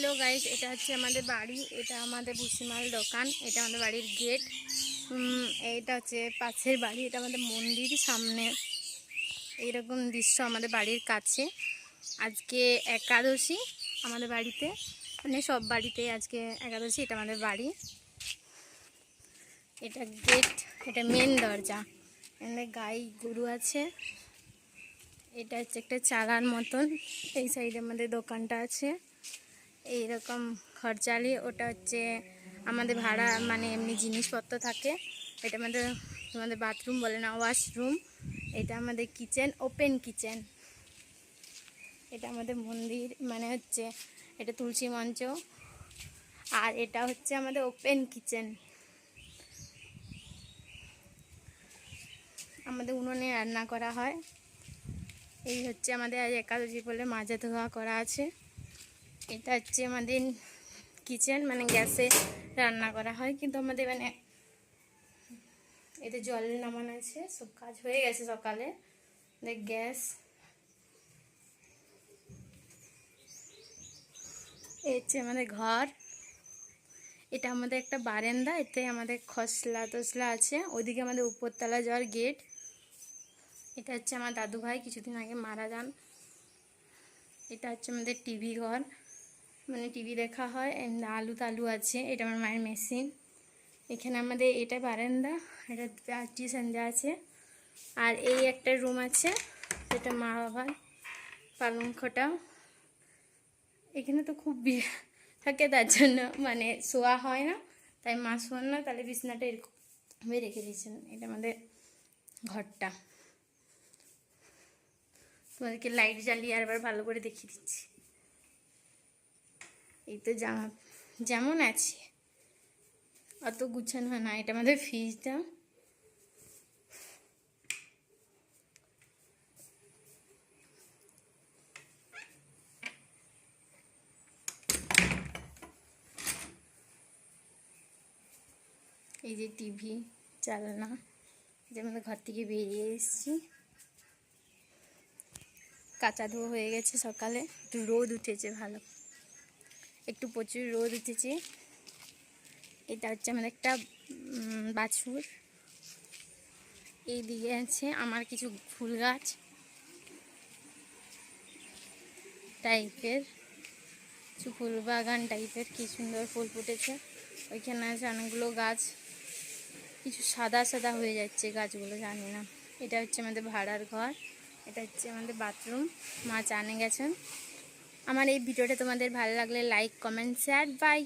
Hello guys, এটা হচ্ছে আমাদের বাড়ি, এটা আমাদের ভুসিমাল দোকান, এটা আমাদের বাড়ির গেট। এইটা হচ্ছে পাশের বাড়ি, এটা আমাদের মন্দির সামনে। এইরকম দৃশ্য আমাদের বাড়ির কাছে। আজকে একাদশী আমাদের বাড়িতে মানে সব বাড়িতে আজকে একাদশী, এটা আমাদের বাড়ি। এটা গেট, এটা মেন দরজা। এখানে গাই, গরু আছে। এটা হচ্ছে একটা চালার মতন, এই সাইডে আমাদের দোকানটা আছে। এইরকম খরচালি ওটা হচ্ছে আমাদের ভাড়া মানে এমনি জিনিসপত্র থাকে। এটা আমাদের আমাদের বাথরুম বলে না ওয়াশরুম এটা আমাদের কিচেন ওপেন কিচেন এটা আমাদের মন্দির মানে হচ্ছে এটা তুলসী মঞ্চ। আর এটা হচ্ছে আমাদের ওপেন কিচেন আমাদের উনুনে রান্না করা হয়। এই হচ্ছে আমাদের আজ একাদশী বলে মাজা ধোয়া করা আছে। এটা হচ্ছে আমাদের কিচেন মানে গ্যাসে রান্না করা হয়। কিন্তু আমাদের মানে এতে জল নামানো আছে, সব কাজ হয়ে গেছে সকালে। দেখ, গ্যাস। এই হচ্ছে আমাদের ঘর। এটা আমাদের একটা বারেন্দা, এতে আমাদের খসলা টসলা আছে। ওইদিকে আমাদের উপরতলা যাওয়ার গেট এটা হচ্ছে আমার দাদু ভাই কিছুদিন আগে মারা যান। এটা হচ্ছে আমাদের টিভি ঘর। মানে টিভি দেখা হয় আলু তালু আছে, এটা আমার মায়ের মেশিন। এখানে আমাদের এটা বারান্দা, এটা টিউশন যা আছে। আর এই একটা রুম আছে, যেটা মা বাবার পালঙ্কটা এখানে তো খুব থাকে, তার জন্য মানে শোয়া হয় না। তাই মা শোয়ান না, তাহলে বিছনাটা এরকম ভাবে রেখে দিয়েছেন। এটা আমাদের ঘরটা। তোমাদেরকে লাইট জ্বালিয়ে আরবার ভালো করে দেখিয়ে দিচ্ছি। এই তো জামা যেমন আছে। অত গুছানো হয় না, এটা আমাদের ফ্রিজটা। এই যে টিভি চালানা যে আমাদের ঘর থেকে বেরিয়ে এসেছি। কাঁচা ধোয়া হয়ে গেছে সকালে একটু রোদ উঠেছে ভালো। একটু প্রচুর রোদ উঠেছে। এটা হচ্ছে আমাদের একটা বাছুর। এই দিকে আছে আমার কিছু ফুল গাছ। টাইপের, কিছু ফুল বাগান টাইপের, কি সুন্দর ফুল ফুটেছে। ওইখানে আছে অনেকগুলো গাছ। কিছু সাদা সাদা হয়ে যাচ্ছে গাছগুলো, জানি না। এটা হচ্ছে আমাদের ভাড়ার ঘর। এটা হচ্ছে আমাদের বাথরুম। মা চানে গেছেন। আমার এই ভিডিওটা তোমাদের ভালো লাগলে লাইক কমেন্ট শেয়ার বাই